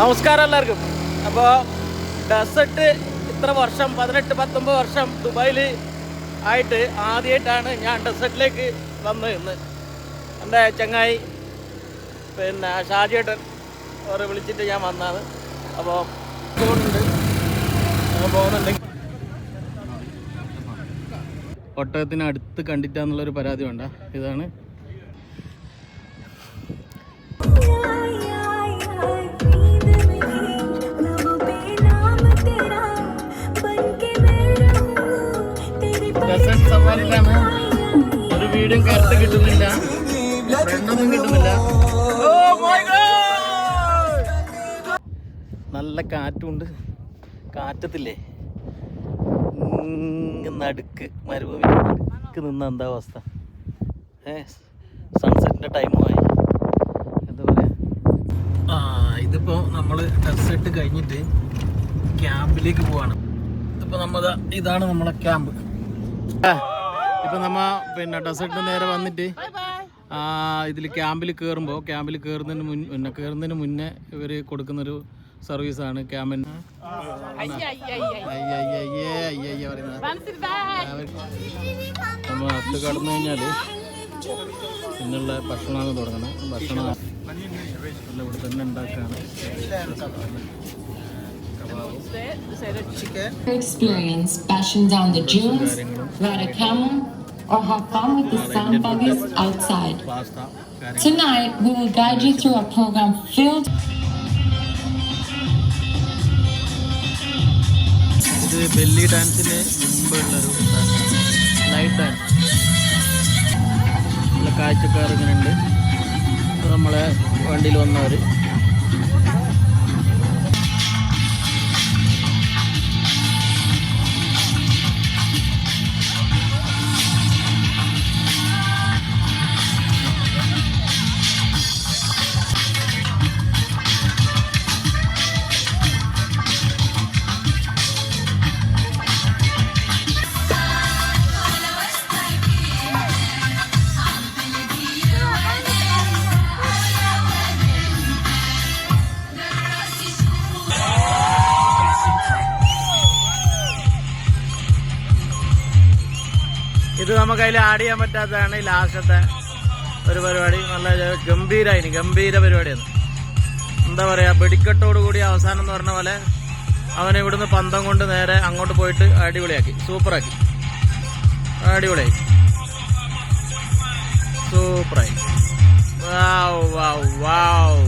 നമസ്കാരം എല്ലാവർക്കും. അപ്പോൾ ഡെസേർട്ട് ഇത്ര വർഷം പതിനെട്ട് പത്തൊമ്പത് വർഷം ദുബായിൽ ആയിട്ട് ആദ്യമായിട്ടാണ് ഞാൻ ഡെസേർട്ടിലേക്ക് വന്ന് ഇന്ന്. എന്റെ ചങ്ങായി പിന്നെ ഷാജിയേട്ടൻ അവരെ വിളിച്ചിട്ട് ഞാൻ വന്നത് അപ്പോൾ പോകുന്നുണ്ട്. പോകുന്നുണ്ട്. അടുത്ത് കണ്ടിട്ടാന്നുള്ളൊരു പരാതി വേണ്ട. ഇതാണ് വീടും കറുത്ത് കിട്ടുന്നില്ല. ഫ്രണ്ടൊന്നും കിട്ടുന്നില്ല. നല്ല കാറ്റുണ്ട്. കാറ്റത്തില്ലേ? നടുക്ക് മരുഭൂമി നടുക്ക് നിന്ന എന്താ അവസ്ഥ? ഏ സൺസെറ്റിന്റെ ടൈമുമായി എന്താ പറയുക ആ ഇതിപ്പോൾ നമ്മൾ സൺസെറ്റ് കഴിഞ്ഞിട്ട് ക്യാമ്പിലേക്ക് പോവാണ്. ഇപ്പോൾ നമ്മൾ ഇതാണ് നമ്മളെ ക്യാമ്പ് ഇപ്പം നമ്മ പിന്നെ ഡെസേർട്ടിന് നേരെ വന്നിട്ട് ഇതിൽ ക്യാമ്പിൽ കയറുമ്പോൾ ക്യാമ്പിൽ കയറുന്നതിന് മുൻ പിന്നെ കയറുന്നതിന് മുന്നേ ഇവർ കൊടുക്കുന്നൊരു സർവീസാണ് ക്യാമ്പിന് നമ്മൾ അത് കടന്നു കഴിഞ്ഞാൽ പിന്നുള്ള ഭക്ഷണമാണ് തുടങ്ങണം ഭക്ഷണം ഇവിടെ തന്നെ ഉണ്ടാക്കുകയാണ് experience bashing down the dunes, ride a camel, or have fun with the sand buggies outside. Tonight, we will guide you through a program filled ഇത് ബെല്ലി ഡാൻസിന് മുമ്പുള്ളൊരു ലൈറ്റ് ഡാൻസ് നല്ല കാഴ്ചക്കാർ ഇങ്ങനെ ഉണ്ട് നമ്മളെ വണ്ടിയിൽ വന്നവർ ഇത് നമുക്ക് അതിൽ ആഡ് ചെയ്യാൻ പറ്റാത്തതാണ് ലാസ്റ്റത്തെ ഒരു പരിപാടി. നല്ല ഗംഭീരമായിന് ഗംഭീര പരിപാടിയാണ്. എന്താ പറയാ വെടിക്കെട്ടോട് കൂടി അവസാനം എന്ന് പറഞ്ഞ പോലെ അവനെ ഇവിടുന്ന് പന്തം കൊണ്ട് നേരെ അങ്ങോട്ട് പോയിട്ട് അടിപൊളിയാക്കി. സൂപ്പറാക്കി. അടിപൊളിയായി. സൂപ്പറായി. വാവ് വാവ് വാവ്